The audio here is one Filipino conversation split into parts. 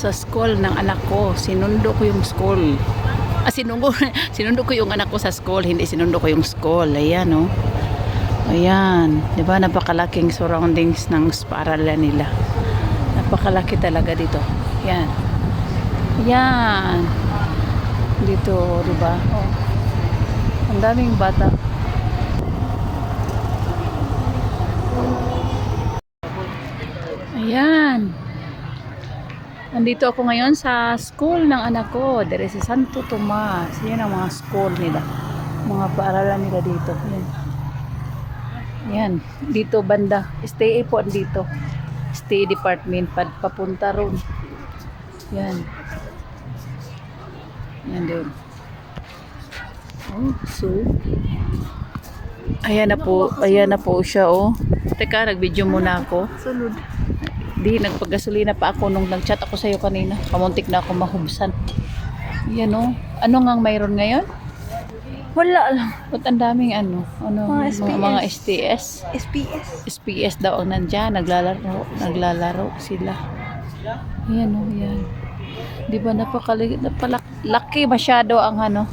sa school ng anak ko. Sinundo ko yung school. Ah, sinundo, sinundo ko yung anak ko sa school, hindi sinundo ko yung school. Ayan, oh. Ayan. Ba, napakalaking surroundings ng paaralan nila. Napakalaki talaga dito. Yan. Yan. Dito, di ba? Oh. Ang daming bata. Ayan. Nandito ako ngayon sa school ng anak ko. Dere sa Santo Tomas. Yan ang mga school nila. Mga paaralan nila dito. Yan. Yan. Dito banda. Stay po dito. Stay department. Pad, papunta ron. Yan. Yan doon. Oh, so. Ayan na po. Ayan na po siya, oh. Teka, nag-video muna ako. Sunod. Di, nagpagasolina pa ako nung nag-chat ako sa'yo kanina. Kamuntik na ako mahubsan. Yan o. Ano nga mayroon ngayon? Wala lang. Ba't ang daming ano? ano Mga mga, SPS. mga STS. SPS. SPS daw ang nandyan. Naglalaro. Naglalaro sila. Yan o, yan. Di ba napakali, napalaki masyado ang ano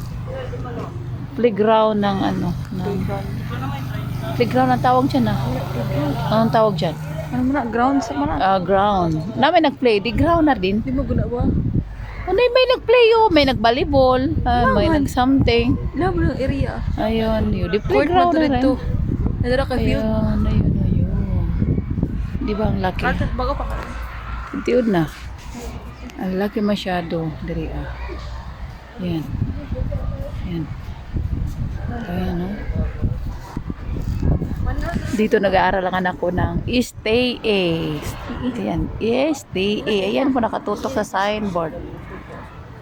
playground ng ano ng playground ang tawag dyan ah anong tawag dyan Ano mo na? Ground sa mana? Ah, ground namin nagplay di ground na din Di mo guna ba? Ano may nagplay oh, may nagbalibol, ah, may nag-something. Labo ng area. Ayun, yun. Di playground na rin. Nadara ka field. Ayun, ayun, ayun. Di ba ang laki? Kaltat baga pa ka. Tiud na. Ang laki masyado. Diri ah. Yan. Yan. Ayan oh. Dito nag-aaral ang anak ko ng Stay A. Ayan. A. Ayan po nakatutok sa signboard.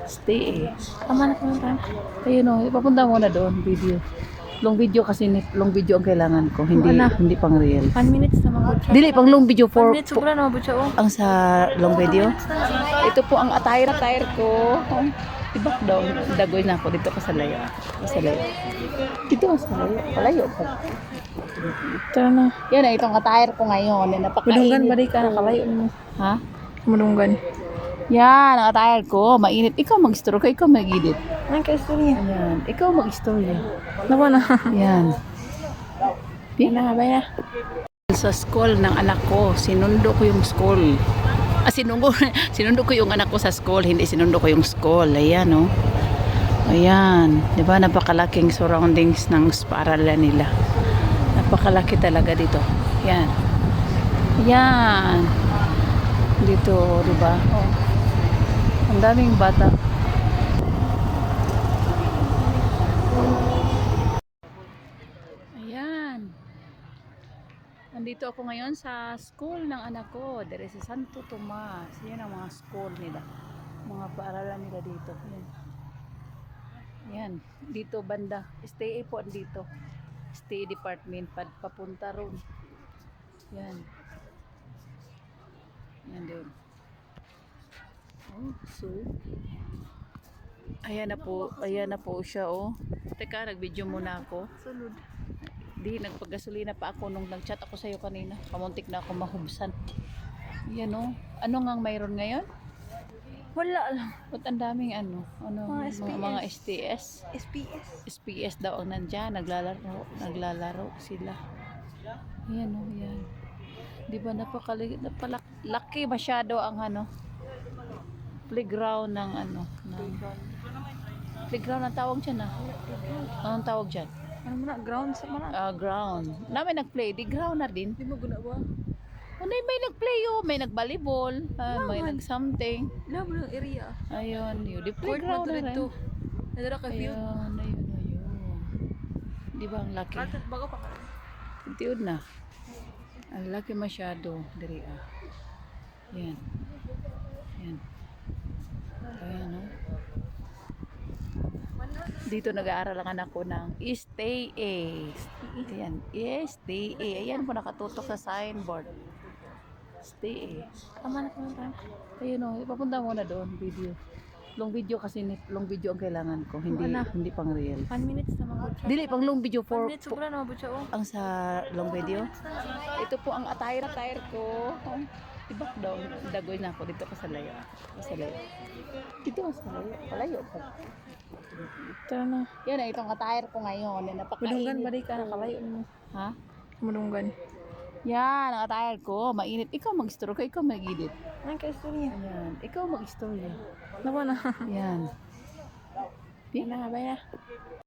Stay A. Tama na kami pa. Ayun o, ipapunta mo na doon, video. Long video kasi, ni- long video ang kailangan ko, hindi Wala. hindi pang real. 1 minutes na mga butsa. Dili, pang long video 1 for, minutes sobra na oh. ang sa long video. Ito po ang attire attire ko. Diba daw, dagoy na ako dito ka sa layo. Sa layo. Dito ka sa layo. Palayo po. Ito na. Yan ay itong attire ko ngayon. Eh, napakainit Budunggan ba di ka nakalayo mo? Ha? Mudunggan. Yan, ang attire ko. Mainit. Ikaw mag-story ka, ikaw mag-edit. Ang kaistorya. Ayan. Ikaw mag-story. Nawa na. Yan. Bay na, na. sa school ng anak ko. Sinundo ko yung school. Ah, sinundo, sinundo ko yung anak ko sa school, hindi sinundo ko yung school. Ayan, oh. Ayan. Di ba, napakalaking surroundings ng paaralan nila. Napakalaki talaga dito. Yan. Yan. Dito, di ba? Oh. Ang daming bata. Ayan. Nandito ako ngayon sa school ng anak ko. Dere sa Santo Tomas. Yan ang mga school nila. Mga paaralan nila dito. Yan. Yan. Dito banda. Stay po dito. Stay department. Pad, papunta ron. Yan. Yan doon. Oh, so. Ayan na po. Ayan na po siya, oh. Teka, nag-video muna ako. Sunod. Di, nagpagasolina pa ako nung nag-chat ako sa'yo kanina. Kamuntik na ako mahubsan. Yan o. Ano nga mayroon ngayon? Wala lang. Ba't ang daming ano? ano Mga mga, mga STS. SPS. SPS daw ang nandyan. Naglalaro. Naglalaro sila. Yan o, yan. Di ba napakali, napalaki masyado ang ano? Playground ng ano? Ng, playground ang tawag dyan ah. Anong tawag dyan? Ano mo na? Ground sa mana? Ah, ground. Namin nag-play. Di ground na din. Di mo guna ba? Ano may nag-play oh, may nagbalibol, ah, may nag-something. Labo ng area. Ayun, yun. Di Court playground mo na rin. Nadara ka field. Ayun, ayun, ayun. Di ba ang laki? Baga pa ka. Tiud na. Ang laki masyado. Diri ah. Yan. Ayan oh. Dito nag-aaral ang anak ko ng Stay A. Ayan. Stay A. Ayan po nakatutok sa signboard. Stay A. Tama na kami pa. Ayun o, ipapunta mo na doon, video. Long video kasi, long video ang kailangan ko, hindi Wala. hindi pang real. 1 minutes na mga butsa. Dili, pang long video 1 for, minutes sobra na mga butsa oh. ang sa long video. Ito po ang attire attire ko. Tibak daw, dagoy na ako dito ka sa layo. Sa layo. Dito ka sa layo. Palayo pa. Tara na. Yan na itong katayar ko ngayon. Yan, napakainit. Mulunggan ba ka nakalayo mo? Ha? Mulunggan. Yan, nakatayar ko. Mainit. Ikaw mag-istorya. Ikaw mag-edit. Ang kaistorya. Yan. Ikaw mag-istorya. Nawa na. Yan. Yan na, na.